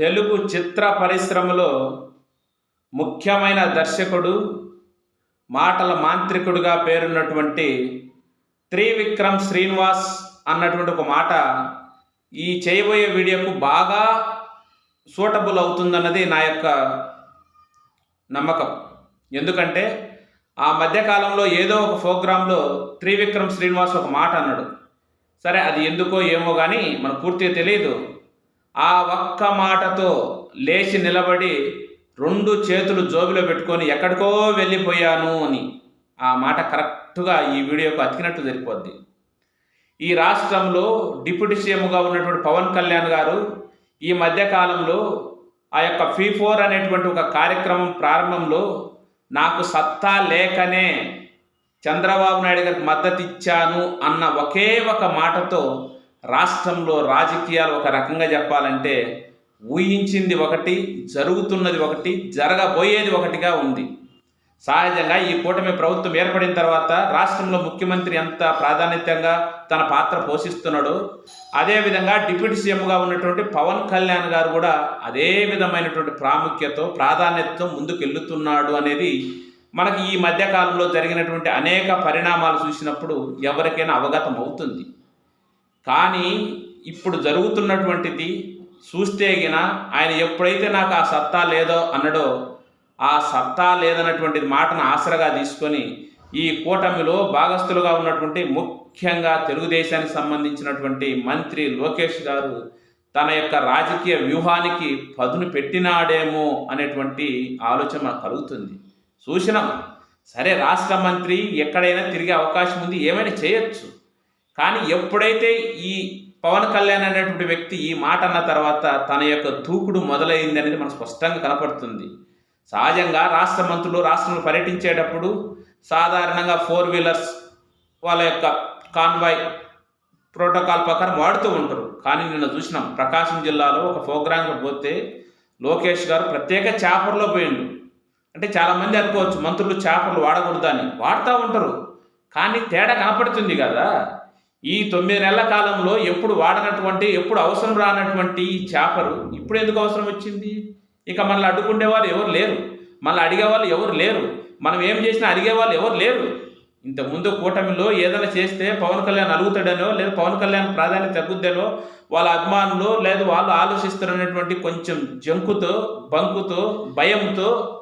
తెలుగు చిత్ర పరిశ్రమలో ముఖ్యమైన దర్శకుడు మాటల మాంత్రికుడుగా పేరున్నటువంటి త్రివిక్రమ్ శ్రీనివాస్ అన్నటువంటి ఒక మాట ఈ చేయబోయే వీడియోకు బాగా సూటబుల్ అవుతుందన్నది నా యొక్క నమ్మకం. ఎందుకంటే ఆ మధ్యకాలంలో ఏదో ఒక ప్రోగ్రాంలో త్రివిక్రమ్ శ్రీనివాస్ ఒక మాట అన్నాడు. సరే అది ఎందుకో ఏమో కానీ మనకు పూర్తిగా తెలియదు ఆ ఒక్క మాటతో లేచి నిలబడి రెండు చేతులు జోబిలో పెట్టుకొని ఎక్కడికో వెళ్ళిపోయాను అని ఆ మాట కరెక్ట్గా ఈ వీడియోకు అతికినట్టు సరిపోద్ది ఈ రాష్ట్రంలో డిప్యూటీ సీఎంగా ఉన్నటువంటి పవన్ కళ్యాణ్ గారు ఈ మధ్యకాలంలో ఆ యొక్క ఫీ ఫోర్ అనేటువంటి ఒక కార్యక్రమం ప్రారంభంలో నాకు సత్తా లేకనే చంద్రబాబు నాయుడు గారికి మద్దతు ఇచ్చాను అన్న ఒకే ఒక మాటతో రాష్ట్రంలో రాజకీయాలు ఒక రకంగా చెప్పాలంటే ఊహించింది ఒకటి జరుగుతున్నది ఒకటి జరగబోయేది ఒకటిగా ఉంది. సహజంగా ఈ కూటమి ప్రభుత్వం ఏర్పడిన తర్వాత రాష్ట్రంలో ముఖ్యమంత్రి ఎంత ప్రాధాన్యతంగా తన పాత్ర పోషిస్తున్నాడో అదేవిధంగా డిప్యూటీ సీఎంగా ఉన్నటువంటి పవన్ కళ్యాణ్ గారు కూడా అదే విధమైనటువంటి ప్రాముఖ్యత ప్రాధాన్యతతో ముందుకు వెళ్తున్నాడు అనేది మనకి ఈ మధ్యకాలంలో జరిగినటువంటి అనేక పరిణామాలు చూసినప్పుడు ఎవరికైనా అవగతం అవుతుంది కానీ ఇప్పుడు జరుగుతున్నటువంటిది చూస్తే గిన ఆయన ఎప్పుడైతే నాకు ఆ సత్తా లేదో అన్నడో ఆ సత్తా లేదన్నటువంటి మాటను ఆసరగా తీసుకొని ఈ కూటమిలో భాగస్థులుగా ఉన్నటువంటి ముఖ్యంగా తెలుగుదేశానికి సంబంధించినటువంటి మంత్రి లోకేష్ గారు తన యొక్క రాజకీయ వ్యూహానికి పదును పెట్టినాడేమో అనేటువంటి ఆలోచన కలుగుతుంది. చూసినాం. సరే రాష్ట్ర మంత్రి ఎక్కడైనా తిరిగే అవకాశం ఉంది. ఏమైనా చేయొచ్చు. కానీ ఎప్పుడైతే ఈ పవన్ కళ్యాణ్ అనేటువంటి వ్యక్తి ఈ మాట అన్న తర్వాత తన యొక్క దూకుడు మొదలైంది అనేది మనకు స్పష్టంగా కనపడుతుంది. సహజంగా రాష్ట్ర మంత్రులు రాష్ట్రంలో పర్యటించేటప్పుడు సాధారణంగా ఫోర్ వీలర్స్ వాళ్ళ యొక్క కాన్వాయ్ ప్రోటోకాల్ ప్రకారం వాడుతూ ఉంటారు. కానీ నిన్న చూసినాం ప్రకాశం జిల్లాలో ఒక ప్రోగ్రాంకి పోతే లోకేష్ గారు ప్రత్యేక చేపర్లో పోయిండు. అంటే చాలామంది అనుకోవచ్చు మంత్రులు చేపలు వాడకూడదని వాడుతూ ఉంటారు. కానీ తేడా కనపడుతుంది కదా. ఈ తొమ్మిది నెలల కాలంలో ఎప్పుడు వాడనటువంటి ఎప్పుడు అవసరం రానటువంటి ఈ చేపలు ఇప్పుడు ఎందుకు అవసరం వచ్చింది? ఇక మనల్ని అడ్డుకునే వాళ్ళు ఎవరు లేరు. మళ్ళీ అడిగే వాళ్ళు ఎవరు లేరు. మనం ఏం చేసినా అడిగే వాళ్ళు ఎవరు లేరు. ఇంతకుముందు కూటమిలో ఏదైనా చేస్తే పవన్ కళ్యాణ్ అడుగుతాడనో లేదా పవన్ కళ్యాణ్ ప్రాధాన్యత తగ్గుద్దనో వాళ్ళ అభిమానులు లేదా వాళ్ళు ఆలోచిస్తారనేటువంటి కొంచెం జంకుతో బంకుతో భయంతో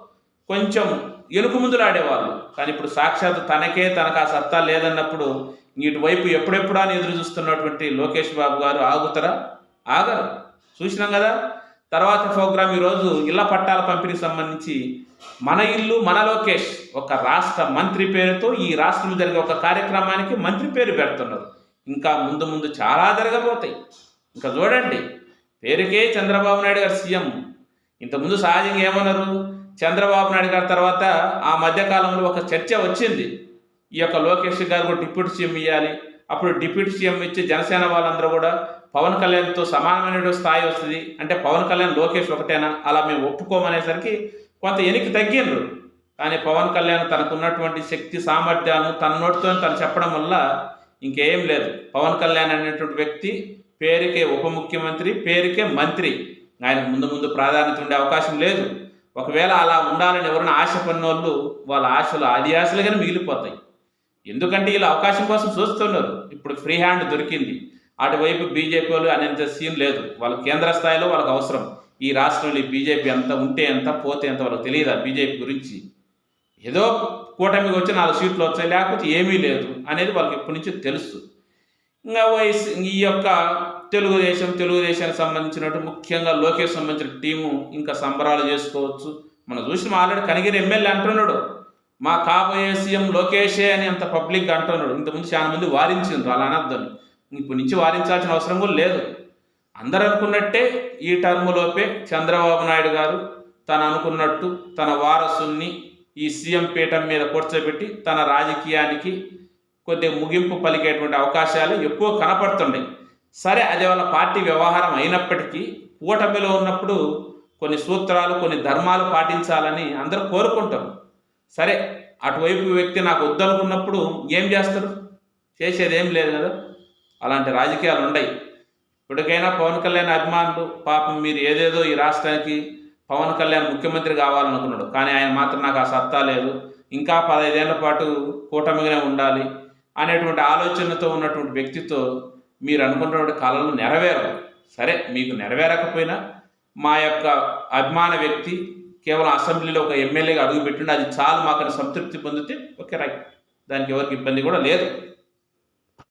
కొంచెం ఎలుకు ముందులు ఆడేవాళ్ళు కానీ ఇప్పుడు సాక్షాత్ తనకే తనకు ఆ సత్తా లేదన్నప్పుడు ఇటువైపు ఎప్పుడెప్పుడా అని ఎదురు చూస్తున్నటువంటి లోకేష్ బాబు గారు ఆగుతారా? ఆగరు. చూసినాం కదా? తర్వాత ప్రోగ్రాం ఈరోజు ఇళ్ళ పట్టాల పంపిణీకి సంబంధించి మన ఇల్లు మన లోకేష్ ఒక రాష్ట్ర మంత్రి పేరుతో ఈ రాష్ట్రం జరిగే ఒక కార్యక్రమానికి మంత్రి పేరు పెడుతున్నారు. ఇంకా ముందు ముందు చాలా జరగబోతాయి. ఇంకా చూడండి. పేరుకే చంద్రబాబు నాయుడు గారు సీఎం. ఇంతకుముందు సహజంగా ఏమన్నారు? చంద్రబాబు నాయుడు గారి తర్వాత ఆ మధ్యకాలంలో ఒక చర్చ వచ్చింది. ఈ యొక్క లోకేష్ గారు కూడా డిప్యూటీ సీఎం ఇవ్వాలి అప్పుడు డిప్యూటీ సీఎం ఇచ్చి జనసేన వాళ్ళందరూ కూడా పవన్ కళ్యాణ్తో సమానమైన స్థాయి వస్తుంది. అంటే పవన్ కళ్యాణ్ లోకేష్ ఒకటేనా? అలా మేము ఒప్పుకోమనేసరికి కొంత ఎనికి తగ్గిండ్రు. కానీ పవన్ కళ్యాణ్ తనకున్నటువంటి శక్తి సామర్థ్యాలను తన నోటితో తను చెప్పడం వల్ల ఇంకేం లేదు. పవన్ కళ్యాణ్ అనేటువంటి వ్యక్తి పేరుకే ఉప ముఖ్యమంత్రి పేరుకే మంత్రి. ఆయన ముందు ముందు ప్రాధాన్యత ఉండే అవకాశం లేదు. ఒకవేళ అలా ఉండాలని ఎవరైనా ఆశ పన్నోళ్ళు వాళ్ళ ఆశలు ఆది ఆశలుగానే మిగిలిపోతాయి. ఎందుకంటే వీళ్ళు అవకాశం కోసం చూస్తున్నారు. ఇప్పుడు ఫ్రీ హ్యాండ్ దొరికింది. అటువైపు బీజేపీ వాళ్ళు అనేంత సీన్ లేదు. వాళ్ళ కేంద్ర స్థాయిలో వాళ్ళకి అవసరం. ఈ రాష్ట్రంలో ఈ బీజేపీ ఎంత ఉంటే ఎంత పోతే ఎంత వాళ్ళకి తెలియదా బీజేపీ గురించి? ఏదో కూటమికి వచ్చి నాలుగు సీట్లు వచ్చాయి లేకపోతే ఏమీ లేదు అనేది వాళ్ళకి ఇప్పటి నుంచి తెలుసు. ఇంకా వైఎస్ ఈ యొక్క తెలుగుదేశం తెలుగుదేశానికి సంబంధించినట్టు ముఖ్యంగా లోకేష్ సంబంధించిన టీము ఇంకా సంబరాలు చేసుకోవచ్చు. మనం చూసిన ఆల్రెడీ కనిగిరి ఎమ్మెల్యే అంటున్నాడు. మా కాబోయే సీఎం లోకేషే అని అంత పబ్లిక్ అంటున్నాడు. ఇంతకుముందు చాలా మంది వారించిండ్రు అలా అనర్థం ఇప్పటి నుంచి వారించాల్సిన అవసరం కూడా లేదు. అందరు అనుకున్నట్టే ఈ టర్ములోపే చంద్రబాబు నాయుడు గారు తను అనుకున్నట్టు తన వారసుని ఈ సీఎం పీఠం మీద కూర్చోబెట్టి తన రాజకీయానికి కొద్దిగా ముగింపు పలికేటువంటి అవకాశాలు ఎక్కువ కనపడుతుండే. సరే అది వాళ్ళ పార్టీ వ్యవహారం అయినప్పటికీ కూటమిలో ఉన్నప్పుడు కొన్ని సూత్రాలు కొన్ని ధర్మాలు పాటించాలని అందరూ కోరుకుంటారు. సరే అటువైపు వ్యక్తి నాకు వద్దనుకున్నప్పుడు ఏం చేస్తారు? చేసేది ఏం లేదు కదా. అలాంటి రాజకీయాలు ఉన్నాయి ఇప్పటికైనా పవన్ కళ్యాణ్ అభిమానులు పాపం మీరు ఏదేదో ఈ రాష్ట్రానికి పవన్ కళ్యాణ్ ముఖ్యమంత్రి కావాలనుకున్నాడు. కానీ ఆయన మాత్రం నాకు ఆ సత్తా లేదు. ఇంకా పదహైదేళ్ళ పాటు కూటమిగానే ఉండాలి అనేటువంటి ఆలోచనతో ఉన్నటువంటి వ్యక్తితో మీరు అనుకున్నటువంటి కళలు నెరవేరవు సరే మీకు నెరవేరకపోయినా మా యొక్క అభిమాన వ్యక్తి కేవలం అసెంబ్లీలో ఒక ఎమ్మెల్యేగా అడుగుపెట్టిండి అది చాలు మాకు సంతృప్తి పొందితే ఓకే రైట్. దానికి ఎవరికి ఇబ్బంది కూడా లేదు.